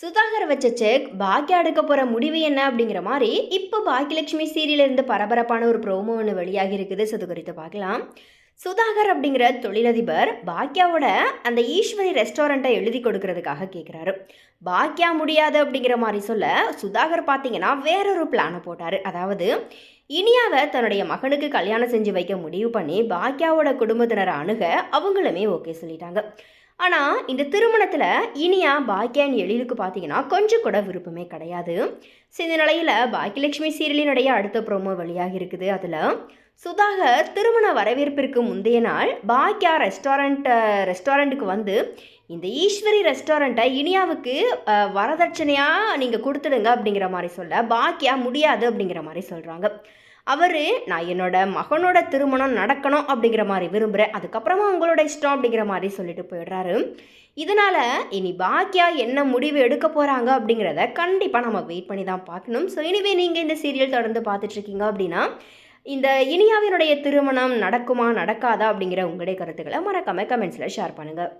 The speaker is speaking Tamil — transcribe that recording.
சுதாகர் வச்ச செக் பாக்கியா எடுக்க போகிற முடிவு என்ன அப்படிங்கிற மாதிரி இப்போ பாக்கியலட்சுமி சீரியலிருந்து பரபரப்பான ஒரு ப்ரோமோ ஒன்று வெளியாகி இருக்குது. அது குறித்து பார்க்கலாம். சுதாகர் அப்படிங்கிற தொழிலதிபர் பாக்கியாவோட அந்த ஈஸ்வரி ரெஸ்டாரண்ட்டை எழுதி கொடுக்கறதுக்காக கேட்குறாரு பாக்கியா முடியாது அப்படிங்கிற மாதிரி சொல்ல சுதாகர் பார்த்தீங்கன்னா வேறொரு பிளானை போட்டார். அதாவது இனியாவை தன்னுடைய மகனுக்கு கல்யாணம் செஞ்சு வைக்க முடிவு பண்ணி பாக்கியாவோட குடும்பத்தினரை அணுக அவங்களுமே ஓகே சொல்லிட்டாங்க. ஆனால் இந்த திருமணத்தில் இனியா பாக்கியான் எழிலுக்கு பார்த்தீங்கன்னா கொஞ்சம் கூட விருப்பமே கிடையாது. ஸோ இந்த நிலையில் பாக்கியலட்சுமி சீரியலினுடைய அடுத்த ப்ரோமோ வெளியாக இருக்குது. அதில் சுதாகர் திருமண வரவேற்பிற்கு முந்தைய நாள் பாக்கியா ரெஸ்டாரண்ட்டை ரெஸ்டாரண்ட்டுக்கு வந்து இந்த ஈஸ்வரி ரெஸ்டாரண்ட்டை இனியாவுக்கு வரதட்சணையாக நீங்கள் கொடுத்துடுங்க அப்படிங்கிற மாதிரி சொல்ல பாக்கியா முடியாது அப்படிங்கிற மாதிரி சொல்கிறாங்க அவர் நான் என்னோட மகனோட திருமணம் நடக்கணும் அப்படிங்கிற மாதிரி விரும்புகிறேன் அதுக்கப்புறமா உங்களோட இஷ்டம் அப்படிங்கிற மாதிரி சொல்லிட்டு போயிடுறாரு. இதனால் இனி பாக்கியா என்ன முடிவு எடுக்க போகிறாங்க அப்படிங்கிறத கண்டிப்பாக நம்ம வெயிட் பண்ணி தான் பார்க்கணும். ஸோ இனிவே நீங்கள் இந்த சீரியல் தொடர்ந்து பார்த்துட்ருக்கீங்க அப்படின்னா இந்த இனியாவினுடைய திருமணம் நடக்குமா நடக்காதா அப்படிங்கிற உங்களுடைய கருத்துக்களை மறக்காம கமெண்ட்ஸில் ஷேர் பண்ணுங்கள்